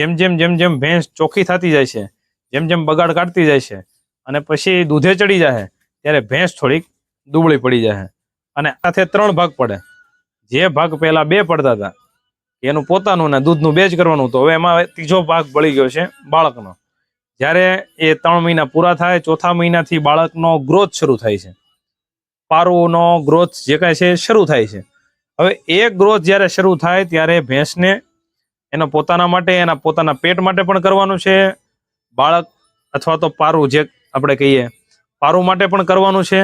જેમ જેમ જેમ જેમ ભેંસ ચોખ્ખી થતી જાય છે, જેમ જેમ બગાડ કાઢતી જાય છે અને પછી દૂધે ચડી જાય ત્યારે ભેંસ થોડીક દુબળી પડી જાય અને સાથે ત્રણ ભાગ પડે. જે ભાગ પહેલા બે પડતા હતા એનું પોતાનું ને દૂધનું બે જ કરવાનું હતું. હવે એમાં ત્રીજો ભાગ પડી ગયો છે બાળકનો. જ્યારે એ ત્રણ મહિના પૂરા થાય, ચોથા મહિનાથી બાળકનો ગ્રોથ શરૂ થાય છે. પારુનો ગ્રોથ જે કાંઈ છે શરૂ થાય છે. હવે એ ગ્રોથ જ્યારે શરૂ થાય, ત્યારે ભેંસને એનો પોતાના માટે, એના પોતાના પેટ માટે પણ કરવાનું છે. બાળક અથવા તો પારું જે આપણે કહીએ, પારું માટે પણ કરવાનું છે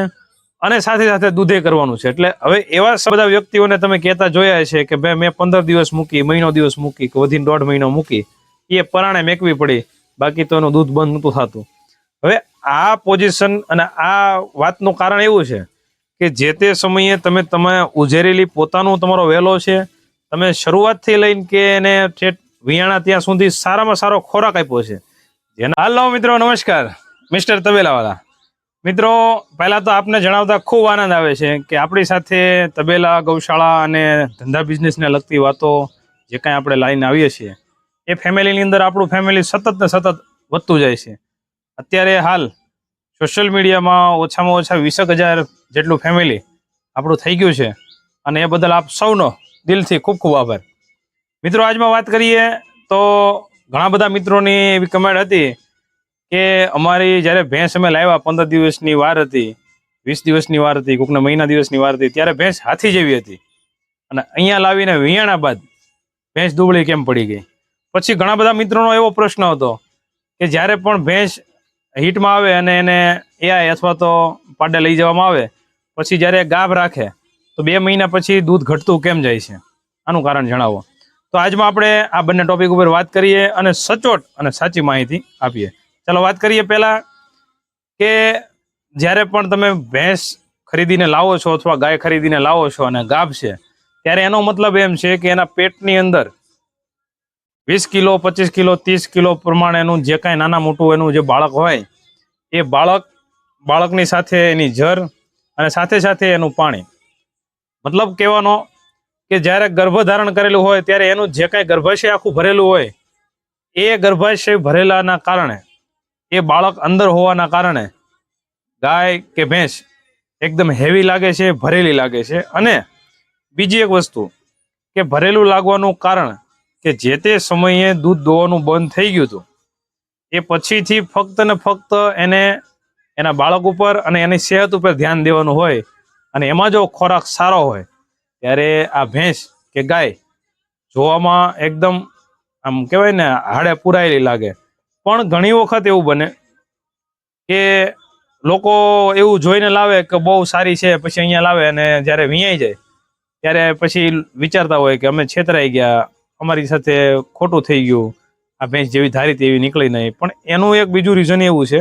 અને સાથે સાથે દૂધે કરવાનું છે. એટલે હવે એવા બધા વ્યક્તિઓને તમે કહેતા જોયા છે કે ભાઈ મેં પંદર દિવસ મૂકી, મહિનો દિવસ મૂકી કે વધીને દોઢ મહિનો મૂકી, એ પરાણે મેકવી પડી. બાકી તો એનું દૂધ બંધ નહોતું થતું. હવે આ પોઝિશન અને આ વાતનું કારણ એવું છે કે જે તે સમયે તમે તમે ઉજેરેલી પોતાનું તમારો વેલો છે તમે શરૂઆતથી લઈને કે એને ઠેઠ વિયાણા ત્યાં સુધી સારામાં સારો ખોરાક આપ્યો છે. જેના હાલો મિત્રો, નમસ્કાર. મિસ્ટર તબેલાવાળા મિત્રો, પહેલાં તો આપને જણાવતા ખૂબ આનંદ આવે છે કે આપણી સાથે તબેલા, ગૌશાળા અને ધંધા બિઝનેસને લગતી વાતો જે કાંઈ આપણે લાઈને આવીએ છીએ, એ ફેમિલીની અંદર આપણું ફેમિલી સતત ને સતત વધતું જાય છે. અત્યારે હાલ સોશિયલ મીડિયામાં ઓછામાં ઓછા વીસક હજાર જેટલું ફેમિલી આપણું થઈ ગયું છે. અને એ બદલ આપ સૌનો દિલથી ખૂબ ખૂબ આભાર. મિત્રો, આજમાં વાત કરીએ તો ઘણા બધા મિત્રોની એવી કમેન્ટ હતી કે અમારી જ્યારે ભેંસ અમે લાવ્યા પંદર દિવસની વાર હતી, વીસ દિવસની વાર હતી, કોકના મહિના દિવસની વાર હતી, ત્યારે ભેંસ હાથી જેવી હતી. અને અહીંયા લાવીને વિયાણા બાદ ભેંસ દુબળી કેમ પડી ગઈ? પછી ઘણા બધા મિત્રોનો એવો પ્રશ્ન હતો કે જ્યારે પણ ભેંસ હીટમાં આવે અને એને એઆઈ અથવા તો પાડે લઈ જવામાં આવે, પછી જ્યારે ગાભ રાખે તો બે મહિના પછી દૂધ ઘટતું કેમ જાય છે? આનું કારણ જણાવો. તો આજમાં આપણે આ બંને ટોપિક ઉપર વાત કરીએ અને સચોટ અને સાચી માહિતી આપીએ. ચાલો વાત કરીએ પહેલા કે જ્યારે પણ તમે ભેંસ ખરીદીને લાવો છો અથવા ગાય ખરીદીને લાવો છો અને ગાભ છે ત્યારે એનો મતલબ એમ છે કે એના પેટની અંદર વીસ કિલો, પચીસ કિલો, ત્રીસ કિલો પ્રમાણેનું જે કાંઈ નાના મોટું એનું જે બાળક હોય, એ બાળક બાળકની સાથે એની જર અને સાથે સાથે એનું પાણી મતલબ કહેવાનો કે જ્યારે ગર્ભધારણ કરેલું હોય ત્યારે એનું જે કાંઈ ગર્ભાશય આખું ભરેલું હોય, એ ગર્ભાશય ભરેલાના કારણે, એ બાળક અંદર હોવાના કારણે ગાય કે ભેંસ એકદમ હેવી લાગે છે, ભરેલી લાગે છે. અને બીજી એક વસ્તુ કે ભરેલું લાગવાનું કારણ કે જે તે સમયે દૂધ દોવાનું બંધ થઈ ગયું હતું, એ પછીથી ફક્ત ને ફક્ત એને, એના બાળક ઉપર અને એની સેહત ઉપર ધ્યાન દેવાનું હોય અને એમાં જો ખોરાક સારો હોય, ત્યારે આ ભેંસ કે ગાય જોવામાં એકદમ, આમ કહેવાય ને, હાડે પુરાયેલી લાગે. પણ ઘણી વખત એવું બને કે લોકો એવું જોઈને લાવે કે બહુ સારી છે, પછી અહીંયા લાવે અને જ્યારે વિયાઈ જાય, ત્યારે પછી વિચારતા હોય કે અમે છેતરાઈ ગયા, અમારી સાથે ખોટું થઈ ગયું, આ ભેંસ જેવી ધારી તેવી નીકળી નહીં. પણ એનું એક બીજું રીઝન એવું છે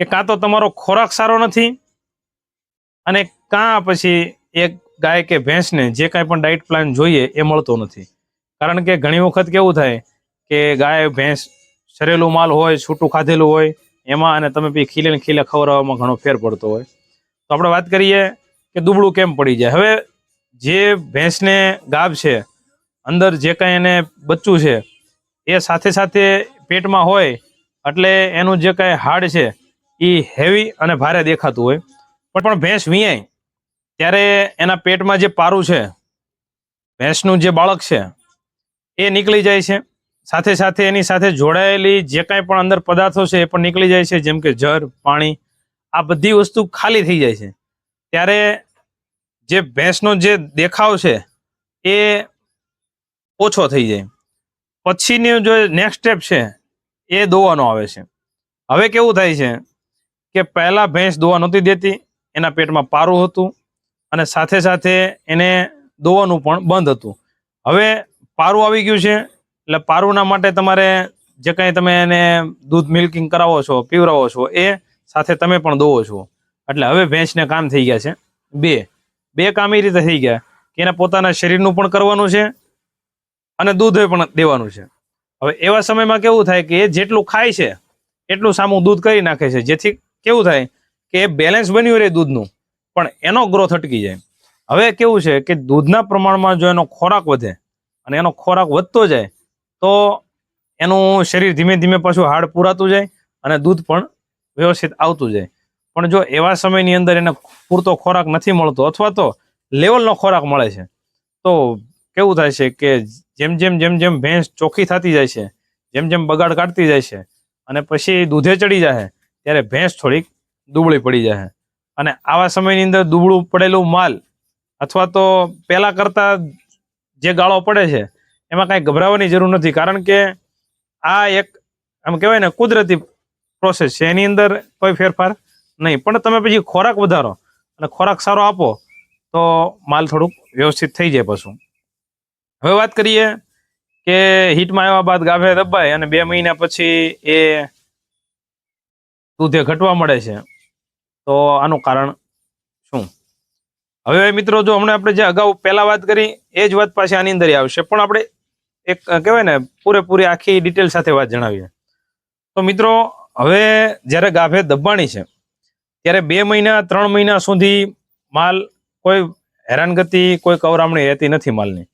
કે કાં તો તમારો ખોરાક સારો નથી અને કાં પછી એક ગાય કે ભેંસને જે કાંઈ પણ ડાયટ પ્લાન જોઈએ એ મળતો નથી. કારણ કે ઘણી વખત કેવું થાય કે ગાય, ભેંસ સરેલું માલ હોય, છૂટું ખાધેલું હોય, એમાં અને તમે પછી ખીલે ને ખીલે ખવડાવવામાં ઘણો ફેર પડતો હોય. તો આપણે વાત કરીએ કે દુબળું કેમ પડી જાય? હવે જે ભેંસને ગાભ છે, અંદર જે કાંઈ એને બચ્ચું છે, એ સાથે સાથે પેટમાં હોય એટલે એનું જે કાંઈ હાડ છે એ હેવી અને ભારે દેખાતું હોય. પણ પણ ભેંસ વિયાય. ત્યારે એના પેટમાં જે પારું છે, ભેંસનું જે બાળક છે, એ નીકળી જાય છે. સાથે સાથે એની સાથે જોડાયેલી જે કાંઈ પણ અંદર પદાર્થો છે, એ પણ નીકળી જાય છે, જેમ કે જર પાણી, આ બધી વસ્તુ ખાલી થઈ જાય છે. ત્યારે જે ભેંસનો જે દેખાવ છે, એ ઓછો થઈ જાય. પછીની જો નેક્સ્ટ સ્ટેપ છે, એ દોવાનો આવે છે. હવે કેવું થાય છે, કે પહેલાં ભેંસ દોવા નહોતી દેતી એના પેટમાં પારું હતું અને સાથે સાથે એને દોવાનું પણ બંધ હતું. હવે પારું આવી ગયું છે, એટલે પારુંના માટે તમારે જે કંઈ તમે એને દૂધ મિલ્કિંગ કરાવો છો, પીવરાવો છો, એ સાથે તમે પણ દોવો છો. એટલે હવે ભેંસને કામ થઈ ગયા છે. બે. બે કામ એ રીતે થઈ ગયા કે એના પોતાના શરીરનું પણ કરવાનું છે અને દૂધ પણ દેવાનું છે. હવે એવા સમયમાં કેવું થાય કે એ જેટલું ખાય છે, એટલું સામું દૂધ કરી નાખે છે. જેથી કેવું થાય કે બેલેન્સ બન્યું રહે દૂધનું, પણ એનો ગ્રોથ અટકી જાય. હવે કેવું છે કે દૂધના પ્રમાણમાં જો એનો ખોરાક વધે અને એનો ખોરાક વધતો જાય, તો એનું શરીર ધીમે ધીમે પાછું હાડ પૂરાતું જાય અને દૂધ પણ વ્યવસ્થિત આવતું જાય. પણ જો એવા સમયની અંદર એને પૂરતો ખોરાક નથી મળતો, અથવા તો લેવલનો ખોરાક મળે છે, તો કેવું થાય છે કે જેમ જેમ જેમ જેમ ભેંસ ચોખ્ખી થતી જાય છે, જેમ જેમ બગાડ કાઢતી જાય છે અને પછી દૂધે ચડી જાય ત્યારે ભેંસ થોડીક દુબળી પડી જાય. અને આવા સમયની અંદર દુબળું પડેલું માલ અથવા તો પહેલા કરતા જે ગાળો પડે છે, એમાં કાંઈ ગભરાવાની જરૂર નથી. કારણ કે આ એક આમ કહેવાય ને કુદરતી પ્રોસેસ છે. એની અંદર કોઈ ફેરફાર નહીં. પણ તમે પછી ખોરાક વધારો અને ખોરાક સારો આપો, તો માલ થોડુંક વ્યવસ્થિત થઈ જાય પશુ હવે વાત કરીએ કે હિટમાં આવ્યા બાદ ગાભે દબાય અને બે મહિના પછી એ દૂધે ઘટવા મળે છે. તો આનું કારણ શું? હવે મિત્રો, જો હમણાં આપણે જે અગાઉ પહેલા વાત કરી, એ જ વાત પાછી આની અંદર આવશે. પણ આપણે એક કહેવાય ને, પૂરેપૂરી આખી ડિટેલ સાથે વાત જણાવીએ. તો મિત્રો, હવે જ્યારે ગાભે દબાણી છે, ત્યારે બે મહિના, ત્રણ મહિના સુધી માલ કોઈ હેરાનગતિ, કોઈ કવરામણી રહેતી નથી માલની.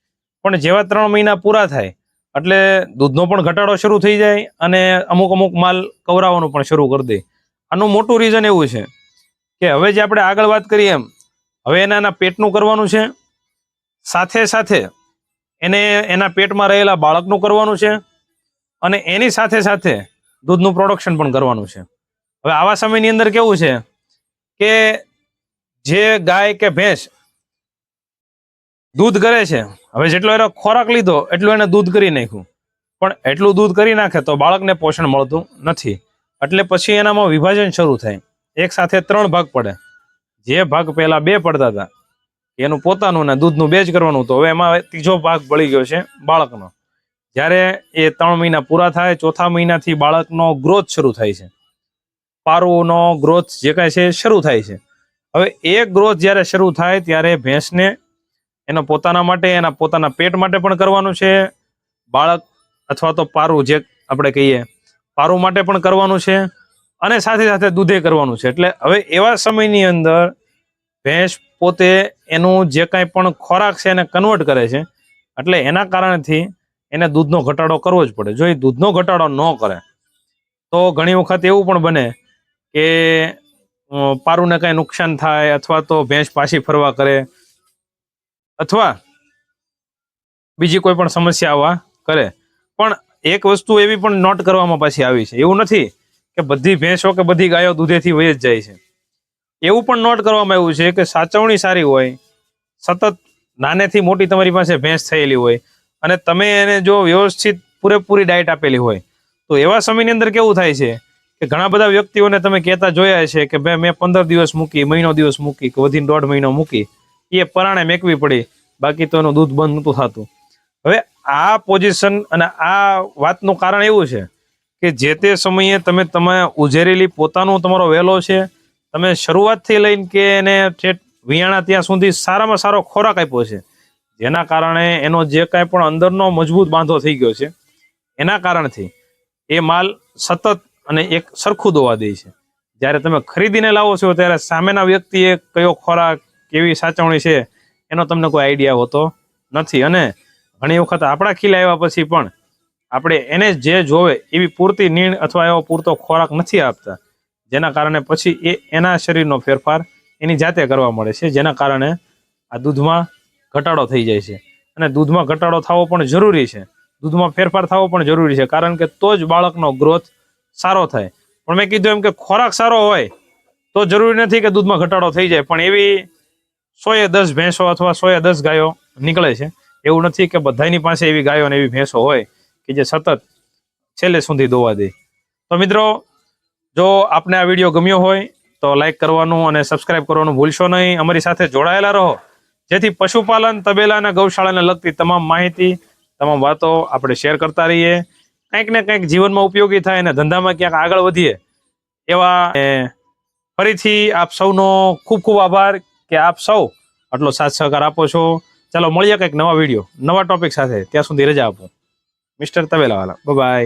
પણ જેવા ત્રણ મહિના પૂરા થાય, એટલે દૂધનો પણ ઘટાડો શરૂ થઈ જાય અને અમુક અમુક માલ કવરાવાનું પણ શરૂ કરી દે. આનું મોટું રીઝન એવું છે કે હવે જે આપણે આગળ વાત કરીએ એમ, હવે એના પેટનું કરવાનું છે, સાથે સાથે એને એના પેટમાં રહેલા બાળકનું કરવાનું છે, અને એની સાથે સાથે દૂધનું પ્રોડક્શન પણ કરવાનું છે. હવે આવા સમયની અંદર કેવું છે કે જે ગાય કે ભેંસ દૂધ કરે છે, હવે જેટલો એનો ખોરાક લીધો એટલું એને દૂધ કરી નાખ્યું. પણ એટલું દૂધ કરી નાખે તો બાળકને પોષણ મળતું નથી. એટલે પછી એનામાં વિભાજન શરૂ થાય. એક સાથે ત્રણ ભાગ પડે. જે ભાગ પહેલા બે પડતા હતા, એનું પોતાનું ને દૂધનું બે જ કરવાનું હતું. હવે એમાં ત્રીજો ભાગ પડી ગયો છે બાળકનો. જ્યારે એ ત્રણ મહિના પૂરા થાય, ચોથા મહિનાથી બાળકનો ગ્રોથ શરૂ થાય છે. પારુનો ગ્રોથ જે કાંઈ છે શરૂ થાય છે. હવે એ ગ્રોથ જ્યારે શરૂ થાય, ત્યારે ભેંસને એનો પોતાના માટે, એના પોતાના પેટ માટે પણ કરવાનું છે. બાળક અથવા તો પારું જે આપણે કહીએ, પારું માટે પણ કરવાનું છે. અને સાથે સાથે દૂધે કરવાનું છે. એટલે હવે એવા સમયની અંદર ભેંસ પોતે એનું જે કાંઈ પણ ખોરાક છે એને કન્વર્ટ કરે છે. એટલે એના કારણથી એને દૂધનો ઘટાડો કરવો જ પડે. જો એ દૂધનો ઘટાડો ન કરે, તો ઘણી વખત એવું પણ બને કે પારુને કાંઈ નુકસાન થાય અથવા તો ભેંસ પાછી ફરવા કરે અથવા બીજી કોઈ પણ સમસ્યા આવવા કરે. પણ એક વસ્તુ એવી પણ નોટ કરવામાં પાછી આવી છે. એવું નથી કે બધી ભેંસો કે બધી ગાયો દૂધેથી વહી જ જાય છે. એવું પણ નોટ કરવામાં આવ્યું છે કે સાચવણી સારી હોય, સતત નાનેથી મોટી તમારી પાસે ભેંસ થયેલી હોય અને તમે એને જો વ્યવસ્થિત પૂરેપૂરી ડાયટ આપેલી હોય, તો એવા સમયની અંદર કેવું થાય છે કે ઘણા બધા વ્યક્તિઓને તમે કહેતા જોયા છે કે ભાઈ મેં પંદર દિવસ મૂકી, મહિનો દિવસ મૂકી કે વધીને દોઢ મહિનો મૂકી, એ પરાણે મેકવી પડી, બાકી તો એનું દૂધ બંધ નહોતું થતું. હવે આ પોઝિશન અને આ વાતનું કારણ એવું છે કે જે તે સમયે તમે તમે ઉજેરેલી પોતાનું તમારો વેલો છે, તમે શરૂઆતથી લઈને કે એને ઠેઠ વિયાણા ત્યાં સુધી સારામાં સારો ખોરાક આપ્યો છે, જેના કારણે એનો જે કાંઈ પણ અંદરનો મજબૂત બાંધો થઈ ગયો છે, એના કારણથી એ માલ સતત અને એક સરખું દોવા દે છે. જ્યારે તમે ખરીદીને લાવો છો, ત્યારે સામેના વ્યક્તિએ કયો ખોરાક, કેવી સાચવણી છે, એનો તમને કોઈ આઈડિયા હોતો નથી. અને ઘણી વખત આપણા ખીલા આવ્યા પછી પણ આપણે એને જે જોવે એવી પૂરતી નીણ અથવા એવો પૂરતો ખોરાક નથી આપતા. જેના કારણે પછી એ એના શરીરનો ફેરફાર એની જાતે કરવા મળે છે, જેના કારણે આ દૂધમાં ઘટાડો થઈ જાય છે. અને દૂધમાં ઘટાડો થવો પણ જરૂરી છે. દૂધમાં ફેરફાર થવો પણ જરૂરી છે, કારણ કે તો જ બાળકનો ગ્રોથ સારો થાય. પણ મેં કીધું એમ કે ખોરાક સારો હોય તો જરૂરી નથી કે દૂધમાં ઘટાડો થઈ જાય, પણ એવી સો એ દસ ભેંસો અથવા સો એ દસ ગાયો નીકળે છે. એવું નથી કે બધાની પાસે એવી ગાયો અને એવી ભેંસો હોય. કે જે સતત છેલ્લે સુધી દોવા દે. તો મિત્રો, જો આપને આ વીડિયો ગમ્યો હોય, તો લાઈક કરવાનું અને સબસ્ક્રાઇબ કરવાનું ભૂલશો નહીં. અમારી સાથે જોડાયેલા રહો. જેથી પશુપાલન, તબેલા અને ગૌશાળાને લગતી તમામ માહિતી, તમામ વાતો આપણે શેર કરતા રહીએ. કંઈક ને કંઈક જીવનમાં ઉપયોગી થાય અને ધંધામાં ક્યાંક આગળ વધીએ. એવા ફરીથી આપ સૌનો ખૂબ ખૂબ આભાર કે આપ સૌ આટલો સાથ સહકાર આપો છો. ચાલો મળીએ કંઈક નવા વીડિયો, નવા ટોપિક સાથે. ત્યાં સુધી રજા આપો. Mister തവേലവാല by